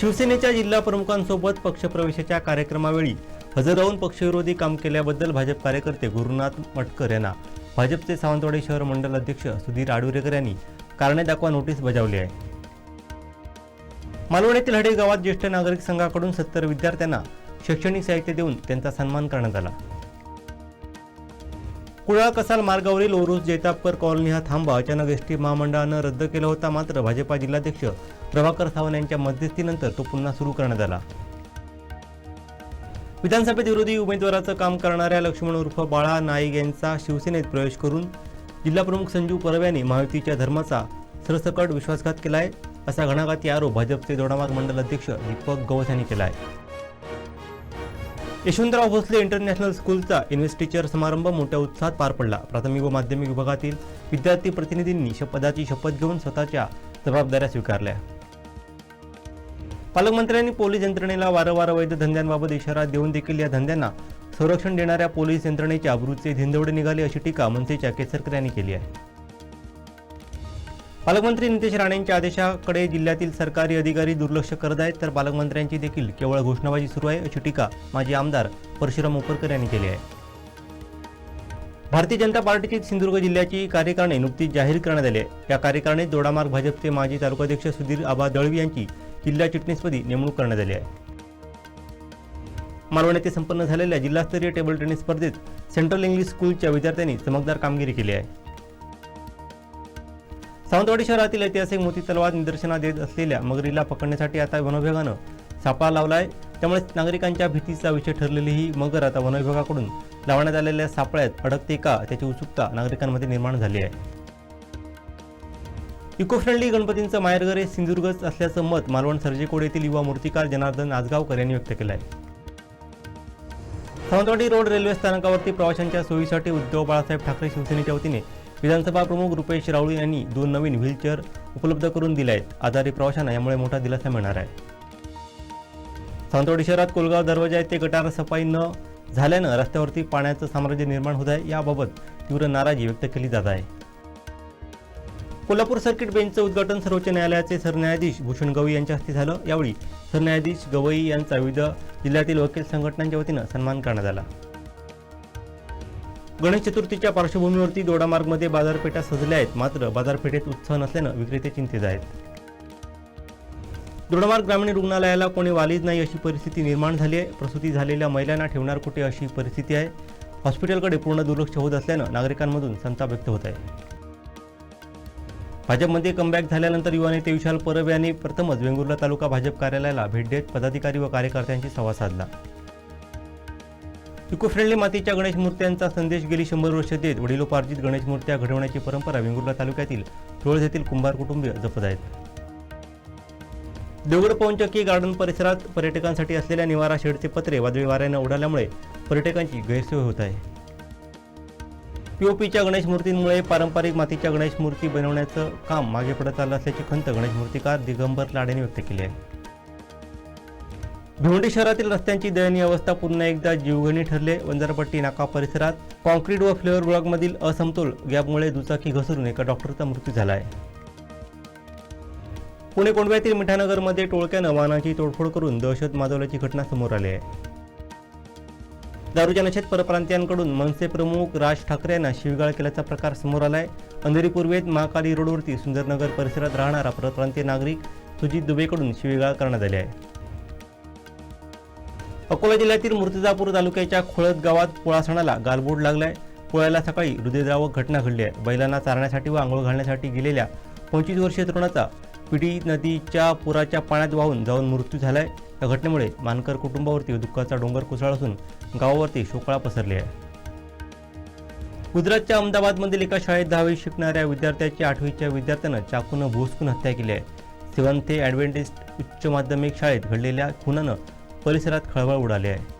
शिवसेनेच्या जिल्हा प्रमुखांसोबत पक्षप्रवेशाच्या कार्यक्रमावेळी हजर राहून पक्षविरोधी काम केल्याबद्दल भाजप कार्यकर्ते गुरुनाथ मटकर यांना. भाजपचे सावंतवाडी शहर मंडल अध्यक्ष सुधीर आडुरेकर यांनी कारणे दाखवा नोटीस बजावली आहे. मालवण्यातील हडे गावात ज्येष्ठ नागरिक संघाकडून सत्तर विद्यार्थ्यांना शैक्षणिक साहित्य देऊन त्यांचा सन्मान करण्यात आला. कुळा कसाल मार्गावरील ओरुस जैतापकर कॉलनी हा थांबा. अचानक एस टी महामंडळानं रद्द केला होता मात्र भाजपा जिल्हाध्यक्ष प्रभाकर सावंत यांच्या मध्यस्थीनंतर तो पुन्हा सुरू करण्यात आला. विधानसभेत विरोधी उमेदवाराचं काम करणाऱ्या लक्ष्मण उर्फ बाळा नाईक यांचा शिवसेनेत प्रवेश करून जिल्हाप्रमुख संजू परब यांनी महायुतीच्या धर्माचा सरसकट विश्वासघात केला आहे असा घणाघाती आरोप भाजपचे दोडामार्ग मंडल अध्यक्ष दीपक गवस यांनी केला आहे यशवंतराव भोसले इंटरनॅशनल स्कूलचा इन्व्हेस्टिचर समारंभ मोठ्या उत्साहात पार पडला. प्राथमिक व माध्यमिक विभागातील विद्यार्थी प्रतिनिधींनी शपदाची शपथ घेऊन स्वतःच्या जबाबदाऱ्या स्वीकारल्या. पालकमंत्र्यांनी पोलीस यंत्रणेला वारंवार वैध धंद्यांबाबत इशारा देऊन देखील या धंद्यांना संरक्षण देणाऱ्या पोलीस यंत्रणेच्या अब्रूचे धिंदवडे निघाले अशी टीका मनसेच्या केसरकर यांनी केली आहे. पालकमंत्री नितेश राणेंच्या आदेशाकडे जिल्ह्यातील सरकारी अधिकारी दुर्लक्ष करत आहेत तर पालकमंत्र्यांची देखील केवळ घोषणाबाजी सुरू आहे अशी टीका माजी आमदार परशुराम उपरकर यांनी केली आहे. भारतीय जनता पार्टीची सिंधुदुर्ग जिल्ह्याची कार्यकारिणी नुकतीच जाहीर करण्यात आली आहे. या कार्यकारिणीत दोडामार्ग भाजपचे माजी तालुकाध्यक्ष सुधीर आबा दळवी यांची जिल्हा चिटणीसपदी नेमणूक करण्यात आली आहे. मालवण येथे संपन्न झालेल्या जिल्हास्तरीय टेबल टेनिस स्पर्धेत सेंट्रल इंग्लिश स्कूलच्या विद्यार्थ्यांनी चमकदार कामगिरी केली आहे. सावंतवाडी शहरातील ऐतिहासिक मोती तलवार निदर्शना देत असलेल्या मगरीला पकडण्यासाठी आता वनविभागानं सापळा लावला आहे त्यामुळे नागरिकांच्या भीतीचा विषय ठरलेली ही मगर आता वनविभागाकडून लावण्यात आलेल्या सापळ्यात अडकते का त्याची उत्सुकता नागरिकांमध्ये निर्माण झाली आहे. इको फ्रेंडली गणपतींचं माहेरघर हे सिंधुदुर्गच असल्याचं मत मालवण सर्जेकोड येथील युवा मूर्तिकार जनार्दन आजगावकर यांनी व्यक्त केलं आहे सावंतवाडी रोड रेल्वे स्थानकावरती प्रवाशांच्या सोयीसाठी उद्धव बाळासाहेब ठाकरे शिवसेनेच्या वतीने विधानसभा प्रमुख रुपेश राऊळ यांनी दोन नवीन व्हीलचेअर उपलब्ध करून दिल्या आहेत आजारी प्रवाशांना यामुळे मोठा दिलासा मिळणार आहे. सावंतवाडी शहरात कोलगाव दरवाजा येथे गटार सफाई न झाल्यानं रस्त्यावरती पाण्याचं साम्राज्य निर्माण होत आहे. याबाबत तीव्र नाराजी व्यक्त केली जात आहे. कोल्हापूर सर्किट बेंचचं उद्घाटन सर्वोच्च न्यायालयाचे सरन्यायाधीश भूषण गवई यांच्या हस्ते झालं. यावेळी सरन्यायाधीश गवई यांचा विविध जिल्ह्यातील वकील संघटनांच्या वतीनं सन्मान करण्यात आला. गणेश चतुर्थीच्या पार्श्वभूमीवरती दोडामार्गमध्ये बाजारपेठा सजल्या आहेत. मात्र बाजारपेठेत उत्साह नसल्यानं विक्रेते चिंतेत आहेत. दोडामार्ग ग्रामीण रुग्णालयाला कोणी वालीच नाही अशी परिस्थिती निर्माण झाली आहे. प्रसूती झालेल्या महिलांना ठेवणार कुठे अशी परिस्थिती आहे? हॉस्पिटलकडे पूर्ण दुर्लक्ष होत असल्यानं नागरिकांमधून संताप व्यक्त होत आहे. भाजपमध्ये कमबॅक झाल्यानंतर युवा नेते विशाल परब यांनी प्रथमच वेंगुर्ला तालुका भाजप कार्यालयाला भेट देत पदाधिकारी व कार्यकर्त्यांशी संवाद साधला. इको फ्रेंडली मातीच्या गणेश मूर्त्यांचा संदेश गेली शंभर वर्ष देत वडिलोपार्जित गणेश मूर्त्या घडवण्याची परंपरा वेंगुर्ला तालुक्यातील तुळज येथील कुंभार कुटुंबीय जपत आहेत. देवगड पवनचक्की गार्डन परिसरात पर्यटकांसाठी असलेल्या निवारा शेडचे पत्रे वादळी वाऱ्यानं उडाल्यामुळे पर्यटकांची गैरसोय होत आहे. पीओपीच्या गणेश मूर्तींमुळे पारंपरिक मातीच्या गणेश मूर्ती बनवण्याचं काम मागे पडत आलं असल्याची खंत गणेश मूर्तीकार दिगंबर लाडेने व्यक्त केली आहे. भिवंडी शहरातील रस्त्यांची दयनीय अवस्था पुन्हा एकदा जीवघेणी ठरले. वंजारपट्टी नाका परिसरात कॉन्क्रीट व फ्लेअर ब्लॉकमधील असमतोल गॅपमुळे दुचाकी घसरून एका डॉक्टरचा मृत्यू झाला आहे पुणे कोंडव्यातील मिठानगरमध्ये टोळक्यानं वाहनाची तोडफोड करून दहशत माजवल्याची घटना समोर आली आहे. दारूच्या नशेत परप्रांतीयांकडून मनसे प्रमुख राज ठाकरे यांना शिवगाळ केल्याचा प्रकार समोर आलाय. अंधेरी पूर्वेत महाकाली रोडवरती सुंदरनगर परिसरात राहणारा परप्रांतीय नागरिक सुजित दुबेकडून शिवीगाळ करण्यात आली आहे. अकोला जिल्ह्यातील मूर्तिजापूर तालुक्याच्या खोळद गावात पोळा सणाला गालबोट लागलाय. पोळ्याला सकाळी हृदयद्रावक घटना घडली आहे. बैलांना चारण्यासाठी व आंघोळ घालण्यासाठी गेलेल्या पंचवीस वर्षीय तरुणाचा पिढी नदीच्या पुराच्या पाण्यात वाहून जाऊन मृत्यू झालाय. या घटनेमुळे मानकर कुटुंबावरती दुःखाचा डोंगर कोसळला असून गावावरती शोकळा पसरली आहे. गुजरातच्या अहमदाबादमधील एका शाळेत दहावी शिकणाऱ्या विद्यार्थ्याची आठवीच्या विद्यार्थ्यानं चाकूनं भोसकून हत्या केली आहे. सेवंथे ॲडव्हेंटिस्ट उच्च माध्यमिक शाळेत घडलेल्या खुनानं परिसरात खळबळ उडाली आहे.